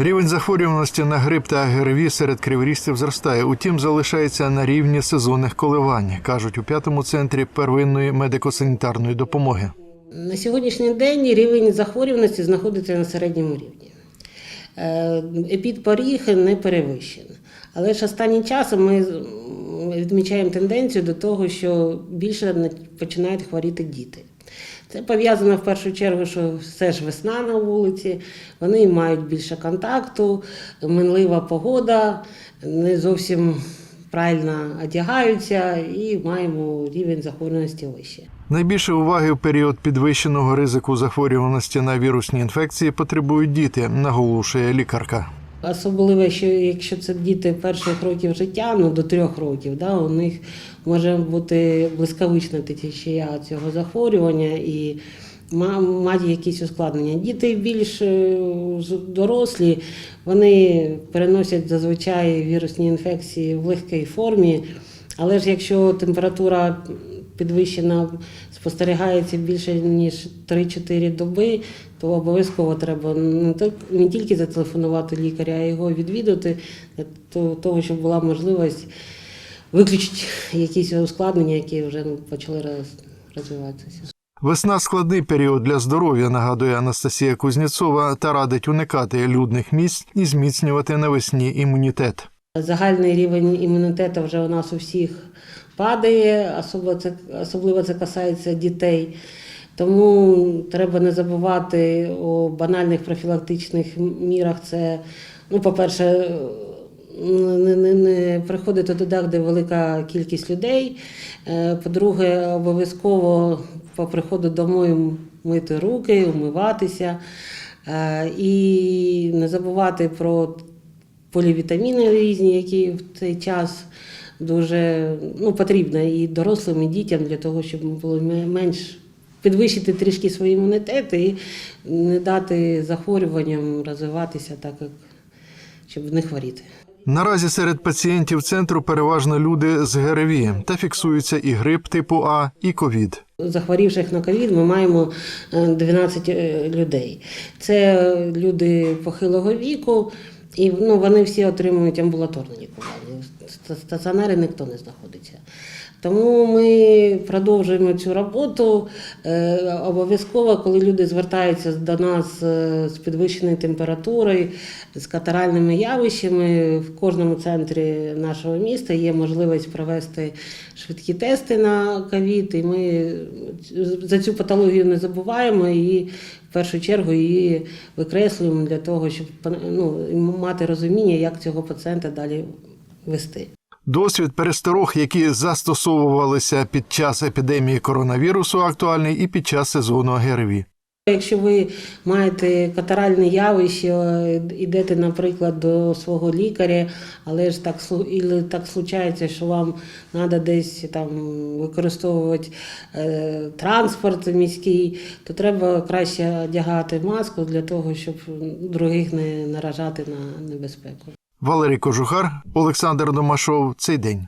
Рівень захворюваності на грип та ГРВІ серед криворіжців зростає, утім залишається на рівні сезонних коливань, кажуть у п'ятому центрі первинної медико-санітарної допомоги. На сьогоднішній день рівень захворюваності знаходиться на середньому рівні. Е, Епідпоріг не перевищений. Але ж останнім часом ми відмічаємо тенденцію до того, що більше починають хворіти діти. Це пов'язано в першу чергу, що все ж весна на вулиці, вони мають більше контакту, минлива погода, не зовсім правильно одягаються і маємо рівень захворюваності вище. Найбільше уваги в період підвищеного ризику захворюваності на вірусні інфекції потребують діти, наголошує лікарка. Особливо, що якщо це діти перших років життя, ну до трьох років, да, у них може бути блискавична течія цього захворювання і ма- мати якісь ускладнення. Діти більш е, дорослі, вони переносять зазвичай вірусні інфекції в легкій формі. Але ж якщо температура підвищена спостерігається більше ніж 3-4 доби, то обов'язково треба не так- не тільки зателефонувати лікаря, а його відвідати, для того- того, щоб була можливість виключити якісь ускладнення, які вже ну, почали розвиватися. Весна складний період для здоров'я, нагадує Анастасія Кузнєцова, та радить уникати людних місць і зміцнювати навесні імунітет. Загальний рівень імунітету вже у нас у всіх падає, особливо це, особливо це касається дітей. Тому треба не забувати у банальних профілактичних мірах. Це, ну, по-перше, не, не, не приходити туди, де велика кількість людей. Е, По-друге, обов'язково по приходу домой мити руки, умиватися. Е, І не забувати про полівітаміни різні, які в цей час дуже ну, потрібно і дорослим, і дітям для того, щоб було менш підвищити трішки свій імунітет і не дати захворюванням розвиватися так, як щоб не хворіти. Наразі серед пацієнтів центру переважно люди з ГРВІ та фіксується і грип типу А, і ковід. Захворівших на ковід ми маємо е, 12 е, людей. Це люди похилого віку, і ну, вони всі отримують амбулаторне лікування. Ста- Стаціонарі ніхто не знаходиться. Тому ми продовжуємо цю роботу. Е, Обов'язково, коли люди звертаються до нас е, з підвищеною температурою, з катаральними явищами, в кожному центрі нашого міста є можливість провести швидкі тести на ковід. І ми за цю патологію не забуваємо і в першу чергу її викреслюємо для того, щоб ну, мати розуміння, як цього пацієнта далі вести. Досвід пересторог, які застосовувалися під час епідемії коронавірусу, актуальний і під час сезону ГРВІ. Якщо ви маєте катаральне явище, йдете, наприклад, до свого лікаря, але ж так і так случається, що вам треба десь там використовувати е, транспорт міський, то треба краще одягати маску для того, щоб других не наражати на небезпеку. Валерій Кожухар, Олександр Домашов. Цей день.